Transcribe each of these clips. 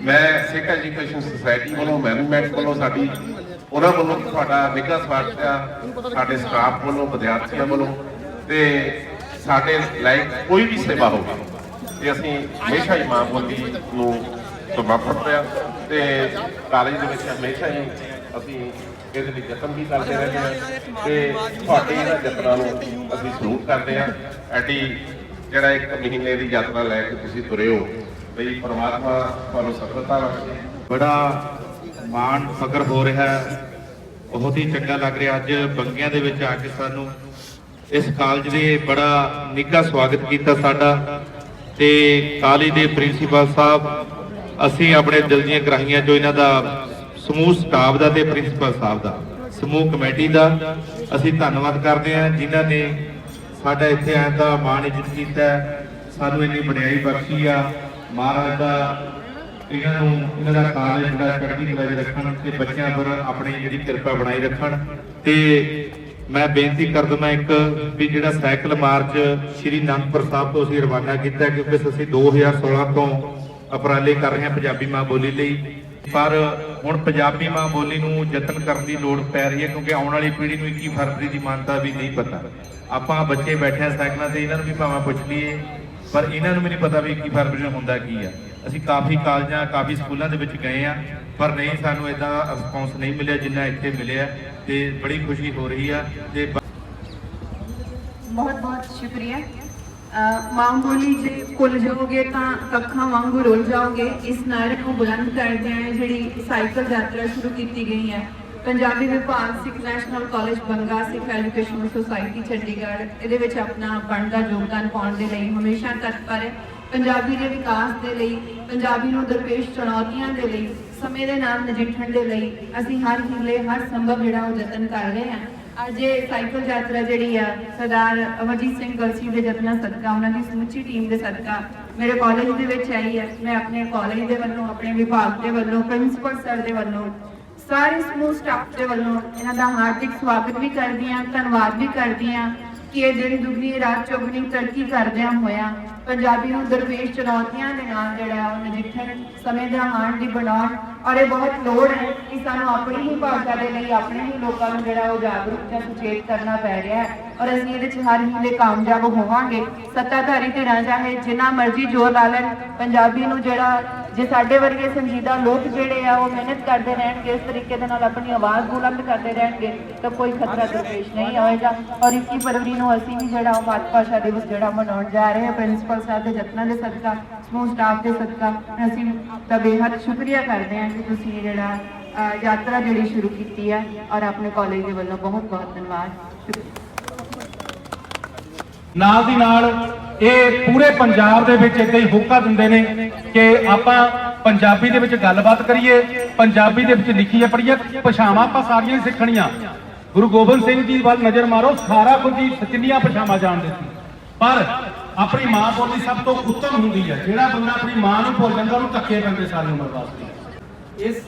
ਮੈਂ Sikh education society ਵੱਲੋਂ, management ਵੱਲੋਂ ਸਾਡੀ, ਉਹਨਾਂ ਵੱਲੋਂ ਤੁਹਾਡਾ ਨਿੱਘਾ ਸਵਾਗਤ ਆ, ਸਾਡੇ ਸਟਾਫ ਵੱਲੋਂ, ਵਿਦਿਆਰਥੀਆਂ ਵੱਲੋਂ, ਤੇ ਸਾਡੇ ਲਾਇਕ ਕੋਈ ਵੀ ਸੇਵਾ ਹੋਵੇ, ਤੇ ਅਸੀਂ ਹਮੇਸ਼ਾ ਹੀ ਮਾਂ ਬੋਲੀ ਨੂੰ ਸਮਰਪਿਤ ਆ, ਤੇ ਕਾਲਜ ਦੇ ਵਿੱਚ ਹਮੇਸ਼ਾ ਹੀ ਅਸੀਂ ਇਹਦੇ ਲਈ ਯਤਨ ਵੀ ਕਰਦੇ ਰਹਿੰਦੇ ਹਾਂ ਤੇ ਤੁਹਾਡੇ ਇਹਨਾਂ ਯਤਨਾਂ ਨੂੰ ਅਸੀਂ ਸਲੂਟ ਕਰਦੇ ਹਾਂ ਐਡੀ ਜਿਹੜਾ ਇੱਕ ਮਹੀਨੇ ਦੀ ਯਾਤਰਾ ਲੈ ਕੇ ਤੁਸੀਂ ਤੁਰੇ ਹੋ ਬਈ ਪ੍ਰਮਾਤਮਾ ਤੁਹਾਨੂੰ ਸਫਲਤਾ ਬਖਸ਼ੇ। ਬੜਾ ਮਾਣ ਫਕਰ ਹੋ ਰਿਹਾ ਹੈ। ਬਹੁਤ ਹੀ ਚੰਗਾ ਲੱਗ ਰਿਹਾ। ਅੱਜ ਬੰਗਿਆਂ ਦੇ ਵਿੱਚ ਆ ਕੇ ਸਾਨੂੰ ਇਸ ਕਾਲਜ ਦੇ ਬੜਾ ਨਿੱਘਾ ਸਵਾਗਤ ਕੀਤਾ ਸਾਡਾ ਤੇ ਕਾਲਜ ਦੇ ਪ੍ਰਿੰਸੀਪਲ ਸਾਹਿਬ, ਅਸੀਂ ਆਪਣੇ ਦਿਲ ਦੀਆਂ ਗਰਾਹੀਆਂ ਜੋ ਇਹਨਾਂ ਦਾ ਸਮੂਹ ਸਟਾਫ ਦਾ ਤੇ ਪ੍ਰਿੰਸੀਪਲ ਸਾਹਿਬ ਦਾ, ਸਮੂਹ ਕਮੇਟੀ ਦਾ ਅਸੀਂ ਧੰਨਵਾਦ ਕਰਦੇ ਹਾਂ। ਜਿਨ੍ਹਾਂ ਨੇ ਸਾਡਾ ਇੱਥੇ ਆਉਣ ਦਾ ਮਾਣ ਇੱਜ਼ਤ ਕੀਤਾ ਸਾਨੂੰ ਇੰਨੀ ਵਡਿਆਈ ਬਖਸ਼ੀ ਆ। ਮਹਾਰਾਜ ਦਾ ਇਹਨਾਂ ਨੂੰ, ਇਹਨਾਂ ਦਾ ਕਾਲਜ ਜਿਹੜਾ ਚੜ੍ਹਦੀ ਕਲਾ 'ਚ ਰੱਖਣ ਤੇ ਬੱਚਿਆਂ ਪਰ ਆਪਣੀ ਜਿਹੜੀ ਕਿਰਪਾ ਬਣਾਈ ਰੱਖਣ। ਤੇ ਮੈਂ ਬੇਨਤੀ ਕਰ ਦਵਾਂ ਇੱਕ ਵੀ ਜਿਹੜਾ ਸਾਈਕਲ ਮਾਰਚ ਸ਼੍ਰੀ ਅਨੰਦਪੁਰ ਸਾਹਿਬ ਤੋਂ ਅਸੀਂ ਰਵਾਨਾ ਕੀਤਾ, ਕਿਉਂਕਿ ਅਸੀਂ 2016 ਤੋਂ ਅਪਰਾਲੇ ਕਰ ਰਹੇ ਹਾਂ ਪੰਜਾਬੀ ਮਾਂ ਬੋਲੀ ਲਈ। ਪਰ ਹੁਣ ਪੰਜਾਬੀ ਮਾਂ ਬੋਲੀ ਨੂੰ ਯਤਨ ਕਰਨ ਦੀ ਲੋੜ ਪੈ ਰਹੀ ਹੈ, ਕਿਉਂਕਿ ਆਉਣ ਵਾਲੀ ਪੀੜ੍ਹੀ ਨੂੰ 21 ਫਰਵਰੀ ਦੀ ਮਾਨਤਾ ਵੀ ਨਹੀਂ ਪਤਾ। ਆਪਾਂ ਬੱਚੇ ਬੈਠੇ ਆ ਸਾਈਕਲਾਂ ਤੇ, ਇਹਨਾਂ ਨੂੰ ਵੀ ਭਾਵੇਂ ਪੁੱਛ ਲਈਏ। ਪਰ ਇਹਨਾਂ ਨੂੰ ਵੀ ਨਹੀਂ ਪਤਾ ਵੀ 21 ਫਰਵਰੀ ਹੁੰਦਾ ਕੀ ਆ। ਅਸੀਂ ਕਾਫੀ ਕਾਲਜਾਂ, ਕਾਫੀ ਸਕੂਲਾਂ ਦੇ ਵਿੱਚ ਗਏ ਆ, ਪਰ ਨਹੀਂ ਸਾਨੂੰ ਇਦਾਂ ਰਿਸਪੌਂਸ ਨਹੀਂ ਮਿਲਿਆ ਜਿੰਨਾ ਇੱਥੇ ਮਿਲਿਆ ਤੇ ਬੜੀ ਖੁਸ਼ੀ ਹੋ ਰਹੀ ਆ ਤੇ ਬਹੁਤ ਬਹੁਤ ਸ਼ੁਕਰੀਆ। ਮਾਂ ਬੋਲੀ ਜੇ ਭੁੱਲ ਜਾਓਗੇ ਤਾਂ ਅੱਖਾਂ ਵਾਂਗੂ ਰੁੱਲ ਜਾਓਗੇ। ਇਸ ਨਾਰੇ ਨੂੰ ਬੁਲੰਦ ਕਰਦੇ ਆ ਜਿਹੜੀ ਸਾਈਕਲ ਯਾਤਰਾ ਸ਼ੁਰੂ ਕੀਤੀ ਗਈ ਹੈ। ਪੰਜਾਬੀ ਵਿਭਾਗ Sikh national college Banga Sikh education society, Chandigarh, ਇਹਦੇ ਵਿੱਚ ਆਪਣਾ ਬਣਦਾ ਯੋਗਦਾਨ ਪਾਉਣ ਦੇ ਲਈ ਹਮੇਸ਼ਾ ਤਤਪਰ ਹੈ। ਪੰਜਾਬੀ ਦੇ ਵਿਕਾਸ ਦੇ ਲਈ, ਪੰਜਾਬੀ ਨੂੰ ਦਰਪੇਸ਼ ਚੁਣੌਤੀਆਂ ਦੇ ਲਈ, ਸਮੇਂ ਦੇ ਨਾਲ ਨਜਿੱਠਣ ਦੇ ਲਈ ਅਸੀਂ ਹਰ ਹੀਲੇ, ਹਰ ਸੰਭਵ ਜਿਹੜਾ ਉਹ ਯਤਨ ਕਰ ਰਹੇ ਹਾਂ। ਅੱਜ ਇਹ ਸਾਈਕਲ ਯਾਤਰਾ ਜਿਹੜੀ ਆ, ਸਰਦਾਰ ਅਮਰਜੀਤ ਸਿੰਘ ਗਲਸੀ ਦੇ ਯਤਨਾਂ ਸਦਕਾ, ਉਹਨਾਂ ਦੀ ਸਮੁੱਚੀ ਟੀਮ ਦੇ ਸਦਕਾ ਮੇਰੇ ਕਾਲਜ ਦੇ ਵਿੱਚ ਆਈ ਹੈ। ਮੈਂ ਆਪਣੇ ਕਾਲਜ ਦੇ ਵੱਲੋਂ, ਆਪਣੇ ਵਿਭਾਗ ਦੇ ਵੱਲੋਂ, ਪ੍ਰਿੰਸੀਪਲ ਸਰ ਦੇ ਵੱਲੋਂ ਸਾਰੇ ਸਮੂਹ ਸਟਾਫ ਦੇ ਵੱਲੋਂ ਇਹਨਾਂ ਦਾ ਹਾਰਦਿਕ ਸਵਾਗਤ ਵੀ ਕਰਦੀ ਹਾਂ, ਧੰਨਵਾਦ ਵੀ ਕਰਦੀ ਹਾਂ ਕਿ ਇਹ ਦਿਨ ਦੁਗਣੀ ਰਾਤ ਚੌਗਣੀ ਤਰੱਕੀ ਕਰਦਿਆਂ ਹੋਇਆ ਪੰਜਾਬੀ ਨੂੰ ਦਰਪੇਸ਼ ਚੁਣੌਤੀਆਂ ਦੇ ਨਾਲ ਜਿਹੜਾ ਉਹ ਨਜਿੱਠਣ ਸਮੇਂ ਦਾ ਹਾਣ ਦੀ ਬਣਾਉਣ ਔਰ ਇਹ ਬਹੁਤ ਲੋੜ ਹੈ ਕਿ ਸਾਨੂੰ ਆਪਣੀ ਹੀ ਭਾਸ਼ਾ ਦੇ ਲਈ, ਆਪਣੇ ਹੀ ਲੋਕਾਂ ਨੂੰ ਜਿਹੜਾ ਉਹ ਜਾਗਰੂਕ ਜਾਂ ਸੁਚੇਤ ਕਰਨਾ ਪੈ ਰਿਹਾ ਹੈ ਔਰ ਅਸੀਂ ਇਹਦੇ 'ਚ ਹਰ ਹੀਲੇ ਕਾਮਯਾਬ ਹੋਵਾਂਗੇ। ਸੱਤਾਧਾਰੀ ਧਿਰਾਂ ਚਾਹੇ ਜਿੰਨਾ ਮਰਜ਼ੀ ਜ਼ੋਰ ਲਾ ਲੈਣ, ਪੰਜਾਬੀ ਨੂੰ ਜਿਹੜਾ ਜੇ ਸਾਡੇ ਵਰਗੇ ਸੰਜੀਦਾ ਲੋਕ ਜਿਹੜੇ ਆ, ਉਹ ਮਿਹਨਤ ਕਰਦੇ ਰਹਿਣਗੇ, ਇਸ ਤਰੀਕੇ ਦੇ ਨਾਲ ਆਪਣੀ ਆਵਾਜ਼ ਬੁਲੰਦ ਕਰਦੇ ਰਹਿਣਗੇ, ਤਾਂ ਕੋਈ ਖਤਰਾ ਦਰਪੇਸ਼ ਨਹੀਂ ਆਏਗਾ ਔਰ 21 ਫਰਵਰੀ ਨੂੰ ਅਸੀਂ ਵੀ ਜਿਹੜਾ ਉਹ ਮਾਤ ਭਾਸ਼ਾ ਦਿਵਸ ਜਿਹੜਾ ਮਨਾਉਣ ਜਾ ਰਹੇ ਹਾਂ, ਪ੍ਰਿੰਸੀਪਲ ਸਾਹਿਬ ਦੇ ਯਤਨਾਂ ਦੇ ਸਦਕਾ, ਸਮੂਹ ਸਟਾਫ ਦੇ ਸਦਕਾ, ਅਸੀਂ ਤਾਂ ਬੇਹੱਦ ਸ਼ੁਕਰੀਆ ਕਰਦੇ ਹਾਂ ਕਿ ਤੁਸੀਂ ਜਿਹੜਾ ਯਾਤਰਾ ਜਿਹੜੀ ਸ਼ੁਰੂ ਕੀਤੀ ਹੈ ਔਰ ਆਪਣੇ ਕਾਲਜ ਦੇ ਵੱਲੋਂ ਬਹੁਤ ਬਹੁਤ ਧੰਨਵਾਦ ਨਾਲ ਦੀ ਨਾਲ ਇਹ ਪੂਰੇ ਪੰਜਾਬ ਦੇ ਵਿੱਚ ਇਦਾਂ ਹੀ ਹੋਕਾ ਦਿੰਦੇ ਨੇ ਕਿ ਆਪਾਂ ਪੰਜਾਬੀ ਦੇ ਵਿੱਚ ਗੱਲਬਾਤ ਕਰੀਏ, ਪੰਜਾਬੀ ਦੇ ਵਿੱਚ ਲਿਖੀਏ, ਪੜ੍ਹੀਏ, ਭਾਸ਼ਾਵਾਂ ਆਪਾਂ ਸਾਰੀਆਂ ਹੀ ਸਿੱਖਣੀਆਂ। ਗੁਰੂ ਗੋਬਿੰਦ ਸਿੰਘ ਜੀ ਵੱਲ ਨਜ਼ਰ ਮਾਰੋ, ਸਾਰਾ ਕੁਝ ਹੀ ਸੱਚੀਆਂ ਭਾਸ਼ਾਵਾਂ ਜਾਣਦੇ ਸੀ। ਪਰ ਆਪਣੀ ਮਾਂ ਬੋਲੀ ਸਭ ਤੋਂ ਉੱਤਮ ਹੁੰਦੀ ਹੈ, ਜਿਹੜਾ ਬੰਦਾ ਆਪਣੀ ਮਾਂ ਨੂੰ ਭੁੱਲ ਜਾਂਦਾ, ਉਹਨੂੰ ਧੱਕੇ ਪੈਂਦੇ ਸਾਰੀ ਉਮਰ ਵਾਸਤੇ। ਇਸ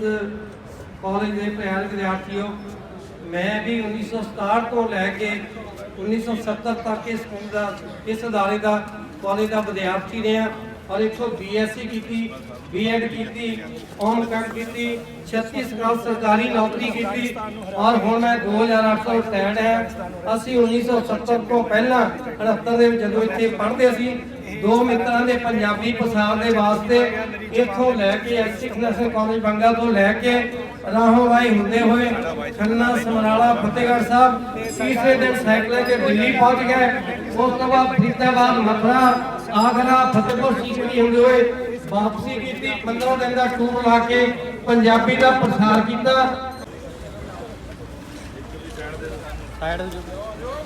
ਕਾਲਜ ਦੇ ਪਿਆਰੇ ਵਿਦਿਆਰਥੀਓ ਮੈਂ ਵੀ 1967 ਤੋਂ ਲੈ ਕੇ 1970 ਤੱਕ ਇਸ ਸਕੂਲ ਦਾ, ਇਸ ਅਦਾਰੇ ਦਾ, ਕਾਲਜ ਦਾ ਵਿਦਿਆਰਥੀ ਰਿਹਾ ਔਰ ਇੱਥੋਂ ਬੀਐਸਸੀ ਕੀਤੀ ਬੀਐਡ ਕੀਤੀ ਓਮ ਕੰਮ ਕੀਤੀ ਛੱਤੀਸਗੜ੍ਹ ਸਰਕਾਰੀ ਨੌਕਰੀ ਕੀਤੀ ਔਰ ਹੁਣ ਮੈਂ 2008 ਰਿਟਾਇਰਡ ਹੈ। ਅਸੀਂ 1970 ਤੋਂ ਪਹਿਲਾਂ 78 ਦੇ ਵਿੱਚ ਜਦੋਂ ਇੱਥੇ ਪੜ੍ਹਦੇ ਸੀ ਦੋ ਮਿੱਤਰਾਂ ਦੇ ਪੰਜਾਬੀ ਪਸਾਰ ਦੇ ਵਾਸਤੇ ਇੱਥੋਂ ਲੈ ਕੇ ਐਸਟਿਕ ਨੈਸ਼ਨਲ ਕਾਲਜ ਬੰਗਾ ਤੋਂ ਲੈ ਕੇ ਰਾਹੋਂ ਰਾਈ ਹੁੰਦੇ ਹੋਏ ਖੰਨਾ, ਸਮਰਾਲਾ, ਫਤਿਹਗੜ੍ਹ ਸਾਹਿਬ, ਤੀਸਰੇ ਦਿਨ ਸਾਈਕਲ ਤੇ ਦਿੱਲੀ ਪਹੁੰਚ ਗਏ। ਉਸ ਤੋਂ ਬਾਅਦ ਫਰੀਦਾਬਾਦ, ਮਥੁਰਾ, ਆਗਰਾ, ਫਤਿਹਪੁਰ ਸੀਕਰੀ ਹੁੰਦੇ ਹੋਏ ਵਾਪਸੀ ਕੀਤੀ। 15 ਦਿਨ ਦਾ ਟੂਰ ਲਾ ਕੇ ਪੰਜਾਬੀ ਦਾ ਪ੍ਰਸਾਰ ਕੀਤਾ। ਸਾਈਡ ਦੇ ਜੋ ਆ ਜਾਓ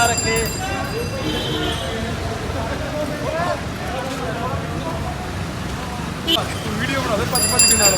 ਰੱਖੇ ਵੀਡੀਓ ਬਣਾ ਦੇ ਪੰਜ ਪੰਜ ਦੇ ਨਾਲ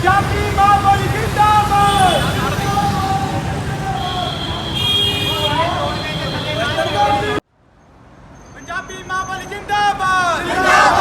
ਪੰਜਾਬੀ ਮਾਂ ਬੋਲੀ ਜਿੰਦਾਬਾਦ। ਪੰਜਾਬੀ ਮਾਂ ਬੋਲੀ ਜਿੰਦਾਬਾਦ ਜਿੰਦਾਬਾਦ।